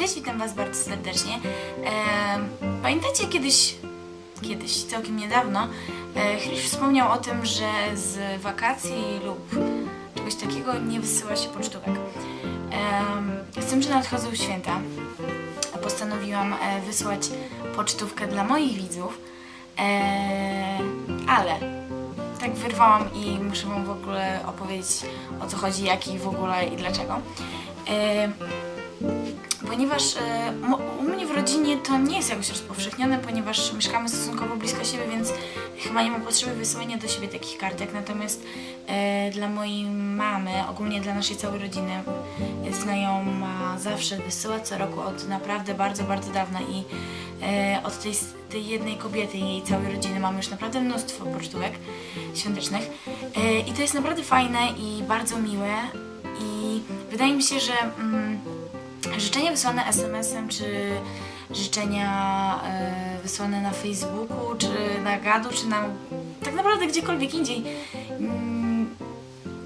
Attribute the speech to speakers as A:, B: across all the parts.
A: Cześć, witam Was bardzo serdecznie. E, pamiętacie kiedyś, kiedyś, całkiem niedawno, e, Chris wspomniał o tym, że z wakacji lub czegoś takiego nie wysyła się pocztówek. E, z tym, że nadchodzą święta, postanowiłam e, wysłać pocztówkę dla moich widzów, e, ale tak wyrwałam i muszę Wam w ogóle opowiedzieć o co chodzi, jak i w ogóle i dlaczego. E, ponieważ e, u mnie w rodzinie to nie jest jakoś rozpowszechnione, ponieważ mieszkamy stosunkowo blisko siebie, więc chyba nie ma potrzeby wysyłania do siebie takich kartek. Natomiast e, dla mojej mamy, ogólnie dla naszej całej rodziny, znajoma zawsze wysyła co roku od naprawdę bardzo, bardzo dawna i e, od tej, tej jednej kobiety i jej całej rodziny mamy już naprawdę mnóstwo pocztówek świątecznych. I to jest naprawdę fajne i bardzo miłe i wydaje mi się, że mm, życzenia wysłane SMS-em, czy życzenia e, wysłane na Facebooku, czy na gadu, czy na tak naprawdę gdziekolwiek indziej mm,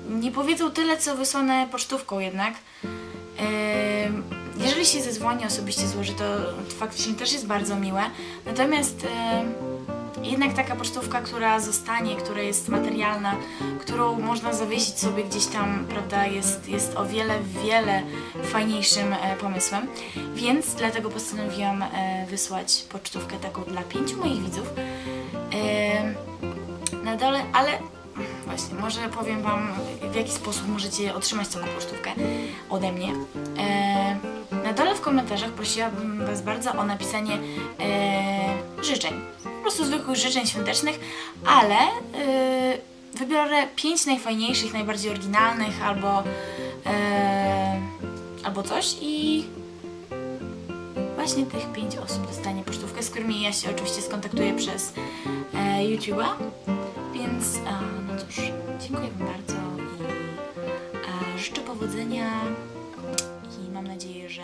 A: nie powiedzą tyle, co wysłane pocztówką jednak. Em, Jeżeli się zezwoni osobiście złoży, to faktycznie też jest bardzo miłe. Natomiast em, jednak taka pocztówka, która zostanie, która jest materialna, którą można zawiesić sobie gdzieś tam, prawda, jest, jest o wiele, wiele fajniejszym e, pomysłem. Więc dlatego postanowiłam e, wysłać pocztówkę taką dla pięciu moich widzów. Em, na dole, ale właśnie, może powiem Wam, w jaki sposób możecie otrzymać taką pocztówkę ode mnie. E, na dole w komentarzach prosiłabym Was bardzo o napisanie e, życzeń. Po prostu zwykłych życzeń świątecznych, ale e, wybiorę pięć najfajniejszych, najbardziej oryginalnych albo, e, albo coś i właśnie tych pięć osób dostanie pocztówkę, z którymi ja się oczywiście skontaktuję przez e, YouTube'a. Więc, e, no cóż, dziękuję Wam bardzo i e, życzę powodzenia mam nadzieję, że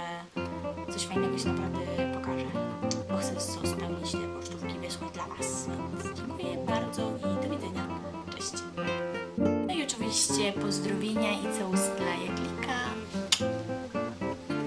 A: coś fajnego się naprawdę pokaże, bo chcę spełnić te pocztówki wysłać dla Was. Dziękuję bardzo i do widzenia. Cześć. No i oczywiście pozdrowienia i całusy dla